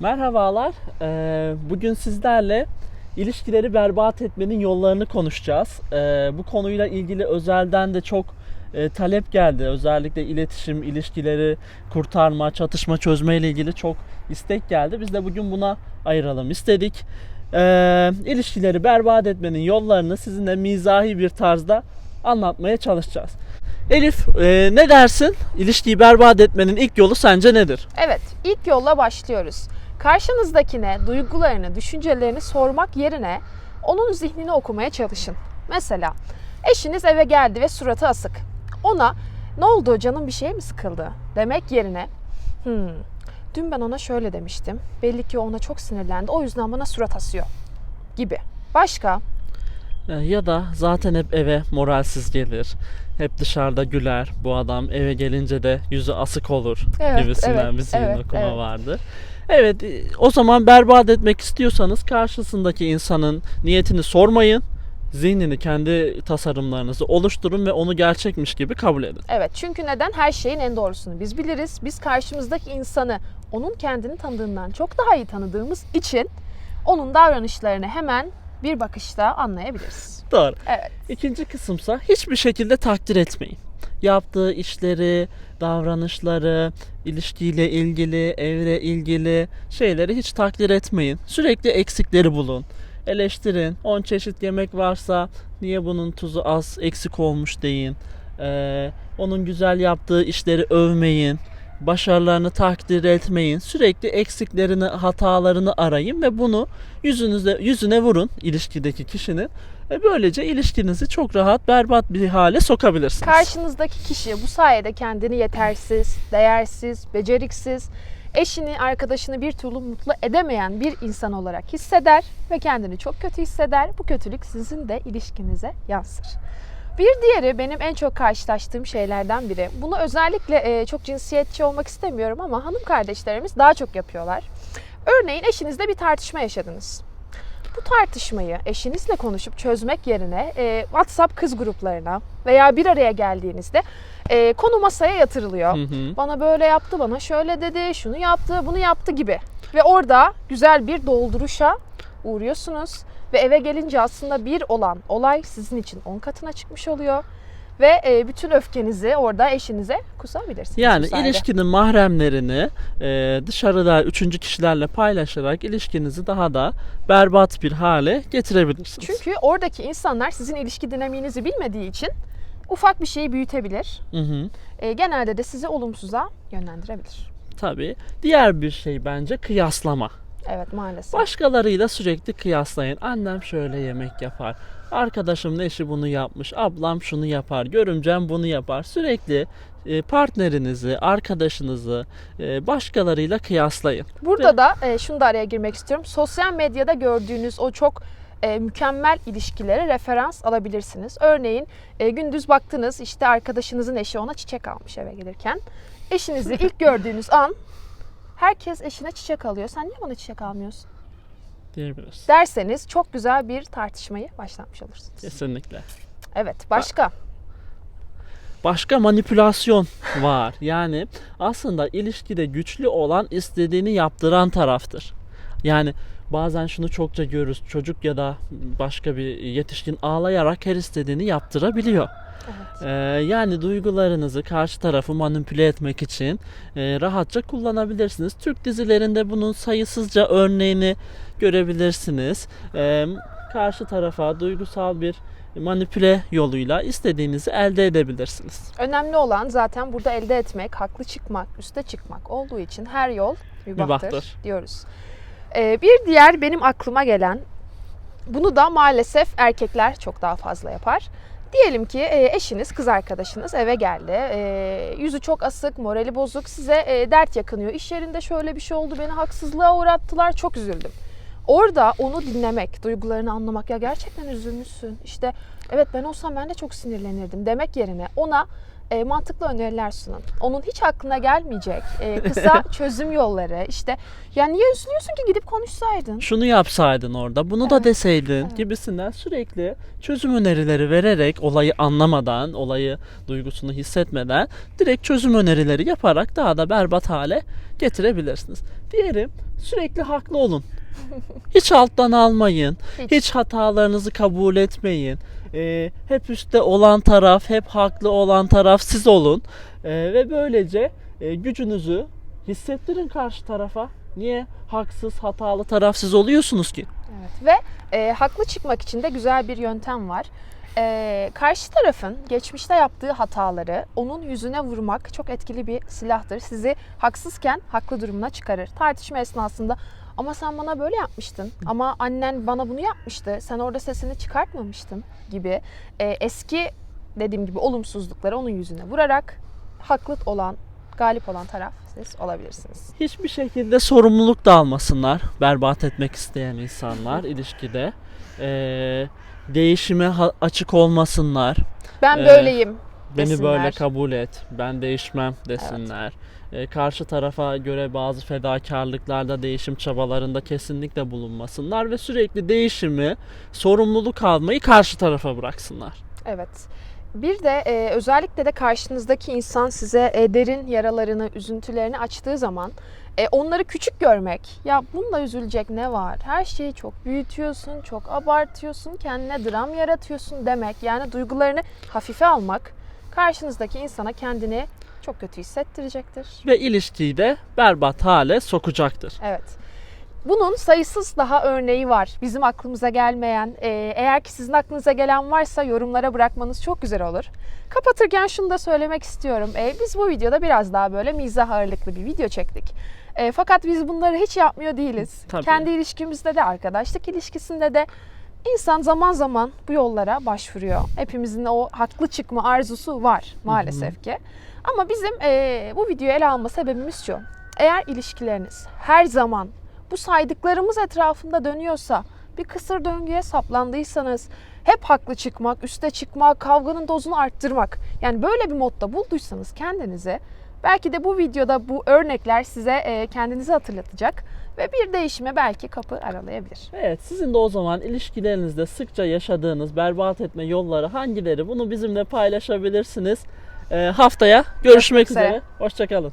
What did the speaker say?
Merhabalar. Ee, bugün sizlerle ilişkileri berbat etmenin yollarını konuşacağız. Ee, bu konuyla ilgili özelden de çok e, talep geldi. Özellikle iletişim, ilişkileri kurtarma, çatışma çözme ile ilgili çok istek geldi. Biz de bugün buna ayıralım istedik. Ee, ilişkileri berbat etmenin yollarını sizinle mizahi bir tarzda anlatmaya çalışacağız. Elif, e, ne dersin? İlişkiyi berbat etmenin ilk yolu sence nedir? Evet, ilk yolla başlıyoruz. Karşınızdakine duygularını, düşüncelerini sormak yerine onun zihnini okumaya çalışın. Mesela eşiniz eve geldi ve suratı asık. Ona ne oldu canım bir şey mi sıkıldı demek yerine hmm, dün ben ona şöyle demiştim. Belli ki ona çok sinirlendi o yüzden bana surat asıyor gibi. Başka? E, Ya da zaten hep eve moralsiz gelir. Hep dışarıda güler. Bu adam eve gelince de yüzü asık olur Evet, gibisinden evet, bir zihin evet, okuma evet. vardı. Evet, e, o zaman berbat etmek istiyorsanız karşısındaki insanın niyetini sormayın. Zihnini, kendi tasarımlarınızı oluşturun ve onu gerçekmiş gibi kabul edin. Evet çünkü neden? Her şeyin en doğrusunu biz biliriz. Biz karşımızdaki insanı onun kendini tanıdığından çok daha iyi tanıdığımız için onun davranışlarını hemen bir bakışta anlayabiliriz. Doğru. Evet. İkinci kısımsa hiçbir şekilde takdir etmeyin. Yaptığı işleri, davranışları, ilişkiyle ilgili, evle ilgili şeyleri hiç takdir etmeyin. Sürekli eksikleri bulun. Eleştirin. 10 çeşit yemek varsa niye bunun tuzu az, eksik olmuş deyin. Ee, onun güzel yaptığı işleri övmeyin. Başarılarını takdir etmeyin. Sürekli eksiklerini, hatalarını arayın ve bunu yüzünüze yüzüne vurun ilişkideki kişinin. Ve böylece ilişkinizi çok rahat berbat bir hale sokabilirsiniz. Karşınızdaki kişi bu sayede kendini yetersiz, değersiz, beceriksiz, eşini, arkadaşını bir türlü mutlu edemeyen bir insan olarak hisseder ve kendini çok kötü hisseder. Bu kötülük sizin de ilişkinize yansır. Bir diğeri benim en çok karşılaştığım şeylerden biri. Bunu özellikle e, çok cinsiyetçi olmak istemiyorum ama hanım kardeşlerimiz daha çok yapıyorlar. Örneğin eşinizle bir tartışma yaşadınız. Bu tartışmayı eşinizle konuşup çözmek yerine e, WhatsApp kız gruplarına veya bir araya geldiğinizde e, konu masaya yatırılıyor. Hı hı. Bana böyle yaptı, bana şöyle dedi, şunu yaptı, bunu yaptı gibi. Ve orada güzel bir dolduruşa uğruyorsunuz. Ve eve gelince aslında bir olan olay sizin için 10 katına çıkmış oluyor. Ve e, bütün öfkenizi orada eşinize kusabilirsiniz. Yani bu ilişkinin mahremlerini e, dışarıda üçüncü kişilerle paylaşarak ilişkinizi daha da berbat bir hale getirebilirsiniz. Çünkü oradaki insanlar sizin ilişki dinamiğinizi bilmediği için ufak bir şeyi büyütebilir. Hı hı. E, genelde de sizi olumsuza yönlendirebilir. Tabii. Diğer bir şey bence kıyaslama. Evet maalesef. Başkalarıyla sürekli kıyaslayın. Annem şöyle yemek yapar. Arkadaşımın eşi bunu yapmış. Ablam şunu yapar. Görümcem bunu yapar. Sürekli e, partnerinizi, arkadaşınızı e, başkalarıyla kıyaslayın. Burada da e, şunu da araya girmek istiyorum. Sosyal medyada gördüğünüz o çok e, mükemmel ilişkilere referans alabilirsiniz. Örneğin e, gündüz baktınız işte arkadaşınızın eşi ona çiçek almış eve gelirken. Eşinizi ilk gördüğünüz an herkes eşine çiçek alıyor. Sen niye bana çiçek almıyorsun? Diyebiliriz. Derseniz çok güzel bir tartışmayı başlatmış olursunuz. Kesinlikle. Evet başka? başka manipülasyon var. Yani aslında ilişkide güçlü olan istediğini yaptıran taraftır. Yani bazen şunu çokça görürüz. Çocuk ya da başka bir yetişkin ağlayarak her istediğini yaptırabiliyor. Evet. Ee, yani duygularınızı karşı tarafı manipüle etmek için e, rahatça kullanabilirsiniz. Türk dizilerinde bunun sayısızca örneğini görebilirsiniz. Ee, karşı tarafa duygusal bir manipüle yoluyla istediğinizi elde edebilirsiniz. Önemli olan zaten burada elde etmek, haklı çıkmak, üste çıkmak olduğu için her yol mübahtır, Mübahtır. diyoruz. Ee, bir diğer benim aklıma gelen, bunu da maalesef erkekler çok daha fazla yapar. Diyelim ki e, eşiniz, kız arkadaşınız eve geldi. E, yüzü çok asık, morali bozuk. Size e, dert yakınıyor. İş yerinde şöyle bir şey oldu, beni haksızlığa uğrattılar, çok üzüldüm. Orada onu dinlemek, duygularını anlamak. Ya gerçekten üzülmüşsün. İşte evet ben olsam ben de çok sinirlenirdim demek yerine ona e, mantıklı öneriler sunun. Onun hiç aklına gelmeyecek e, kısa çözüm yolları işte ya niye üzülüyorsun ki gidip konuşsaydın. Şunu yapsaydın orada, bunu da Evet, deseydin evet. gibisinden sürekli çözüm önerileri vererek olayı anlamadan, olayı duygusunu hissetmeden direkt çözüm önerileri yaparak daha da berbat hale getirebilirsiniz. Diyelim sürekli haklı olun. Hiç alttan almayın. Hiç. Hiç hatalarınızı kabul etmeyin. Ee, hep üstte olan taraf, hep haklı olan taraf siz olun. Ee, ve böylece e, gücünüzü hissettirin karşı tarafa. Niye haksız, hatalı taraf siz oluyorsunuz ki? Evet. Ve e, haklı çıkmak için de güzel bir yöntem var. E, karşı tarafın geçmişte yaptığı hataları onun yüzüne vurmak çok etkili bir silahtır. Sizi haksızken haklı durumuna çıkarır. Tartışma esnasında ama sen bana böyle yapmıştın ama annen bana bunu yapmıştı sen orada sesini çıkartmamıştın gibi e, eski dediğim gibi olumsuzlukları onun yüzüne vurarak haklı olan galip olan taraf siz olabilirsiniz. Hiçbir şekilde sorumluluk da almasınlar. Berbat etmek isteyen insanlar ilişkide. Ee, değişime açık olmasınlar. Ben Ee, böyleyim. Beni desinler. böyle kabul et. Ben değişmem desinler. Ee, karşı tarafa göre bazı fedakarlıklarda, değişim çabalarında kesinlikle bulunmasınlar ve sürekli değişimi, sorumluluk almayı karşı tarafa bıraksınlar. Evet. Bir de e, özellikle de karşınızdaki insan size e, derin yaralarını, üzüntülerini açtığı zaman e, onları küçük görmek. Ya bunda üzülecek ne var? Her şeyi çok büyütüyorsun, çok abartıyorsun, kendine dram yaratıyorsun demek. Yani duygularını hafife almak karşınızdaki insana kendini çok kötü hissettirecektir. Ve ilişkiyi de berbat hale sokacaktır. Evet. Bunun sayısız daha örneği var. Bizim aklımıza gelmeyen. Ee, eğer ki sizin aklınıza gelen varsa yorumlara bırakmanız çok güzel olur. Kapatırken şunu da söylemek istiyorum. Ee, biz bu videoda biraz daha böyle mizah ağırlıklı bir video çektik. Ee, fakat biz bunları hiç yapmıyor değiliz. Tabii. Kendi ilişkimizde de, arkadaşlık ilişkisinde de insan zaman zaman bu yollara başvuruyor. Hepimizin o haklı çıkma arzusu var maalesef ki. Ama bizim eee, bu videoyu ele alma sebebimiz şu. Eğer ilişkileriniz her zaman bu saydıklarımız etrafında dönüyorsa, bir kısır döngüye saplandıysanız, hep haklı çıkmak, üste çıkmak, kavganın dozunu arttırmak. Yani böyle bir modda bulduysanız kendinizi, belki de bu videoda bu örnekler size eee, kendinizi hatırlatacak ve bir değişime belki kapı aralayabilir. Evet, sizin de o zaman ilişkilerinizde sıkça yaşadığınız berbat etme yolları hangileri? Bunu bizimle paylaşabilirsiniz. Ee, haftaya görüşmek üzere. üzere. Hoşçakalın.